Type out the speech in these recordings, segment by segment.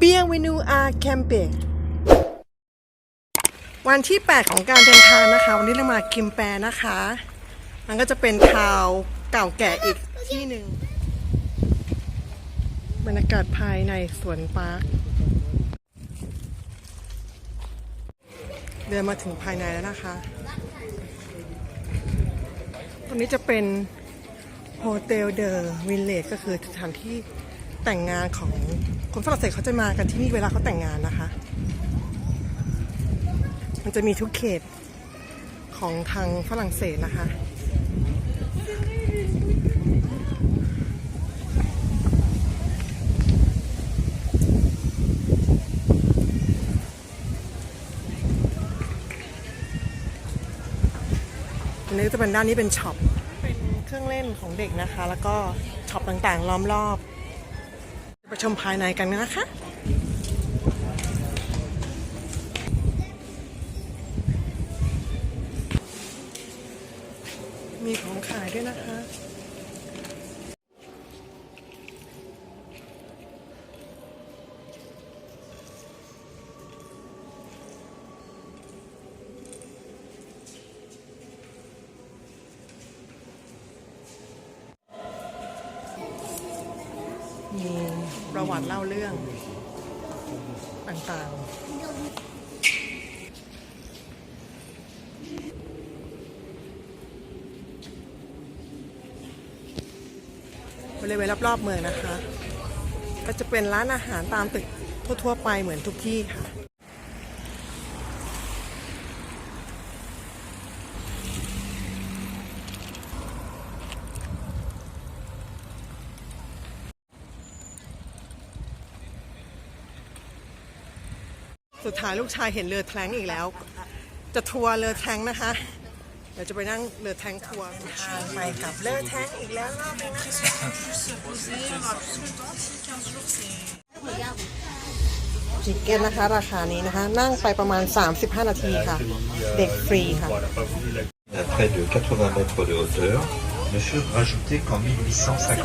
เบียงเวนูอาแคมเปวันที่ 8 ของการเดินทางนะคะ วันนี้เรามาคิมแปนะคะ มันก็จะเป็นทาวน์เก่าแก่อีกที่หนึ่งบรรยากาศภายในสวนปาร์คเดินมาถึงภายในแล้วนะคะตรงนี้จะเป็นโฮเทลเดอะวิลเลจก็คือสถานที่แต่งงานของ คนฝรั่งเศสเขาจะมากันที่นี่เวลาเขาแต่งงานนะคะ มันจะมีทุกเขตของทางฝรั่งเศสนะคะอันนี้จะเป็นด้านนี้เป็นช็อป เป็นเครื่องเล่นของเด็กนะคะ แล้วก็ช็อปต่างๆ ล้อมรอบ ไปชมภายในกันนะคะมีของขายด้วยนะคะ มีประวัติเล่าเรื่องต่างๆบริเวณรอบๆเมืองนะคะ ก็จะเป็นร้านอาหารตามตึกทั่วๆไปเหมือนทุกที่ค่ะ สุดท้ายลูกชายเห็นเรือแทงอีกแล้ว จะทัวร์เรือแทงนะคะ เดี๋ยวจะไปนั่งเรือแทงทัวร์ไปกับเรือแทงอีกแล้วรอบนึงนะคะจิกเก็ตนะคะ ราคานี้นะคะ นั่งไปประมาณ 35 นาทีค่ะ เด็กฟรีค่ะ près de 80 mètres de hauteur, ne furent rajoutés qu'en 1850.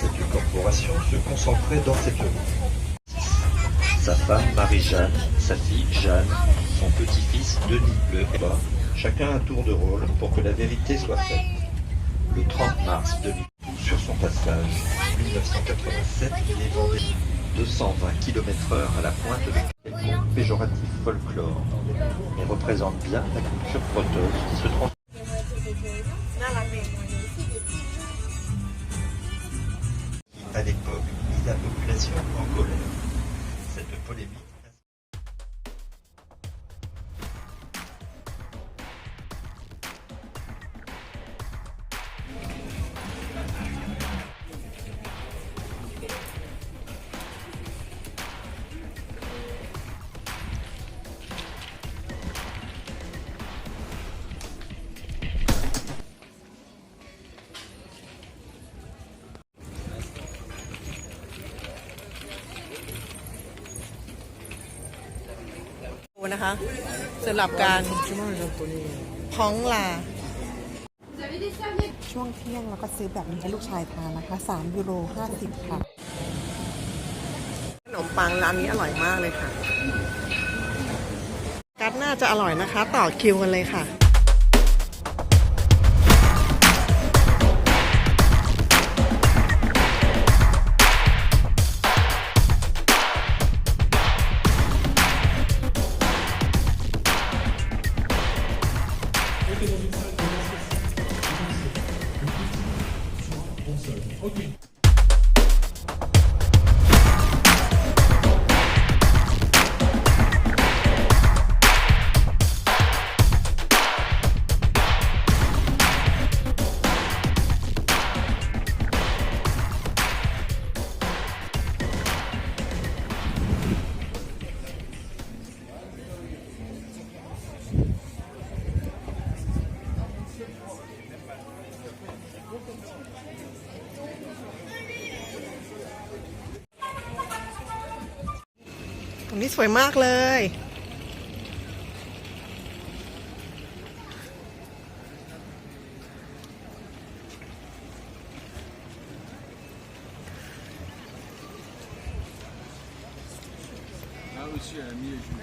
Cette corporation se concentrait dans cette rue. sa femme Marie-Jeanne, sa fille Jeanne, son petit-fils Denis le Héba, chacun un tour de rôle pour que la vérité soit faite. Le 30 mars 2012, sur son passage, 1987, il est vendé 220 km/h à la pointe avec quelconque péjoratif folklore, mais représente bien la culture frotteuse qui se transforme. À l'époque, population en colère. Cette polémique นะคะสำหรับการพ้องลา ช่วงเที่ยงเราก็ซื้อแบบนี้ให้ลูกชายทานนะคะ 3 ยูโร 50 ค่ะ ขนมปังร้านนี้อร่อยมากเลยค่ะ กัดน่าจะอร่อยนะคะ ต่อคิวกันเลยค่ะ ตรงนี้สวยมากเลย aussi elle a mis les jus.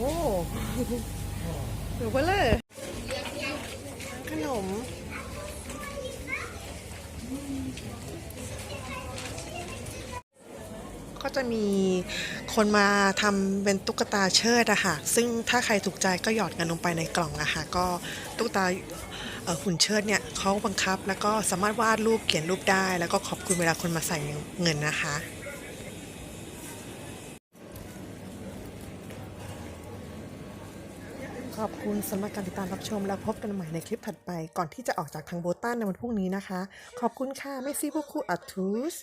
โอ้ หรือว่าเลยขนม ก็จะมีคนมาทำเป็นตุ๊กตาเชิดอะค่ะ ซึ่งถ้าใครถูกใจก็หยอดเงินลงไปในกล่องอะค่ะ ก็ตุ๊กตาหุ่นเชิดเนี่ยเขาบังคับ แล้วก็สามารถวาดรูปเขียนรูปได้ แล้วก็ขอบคุณเวลาคนมาใส่เงินนะคะ ขอบคุณสำหรับการติดตามรับชมแล้วพบกันใหม่ในคลิปถัดไป ก่อนที่จะออกจากทางโบตันในวันพรุ่งนี้นะคะ ขอบคุณค่ะไม่ซีพวกคู่อัตูส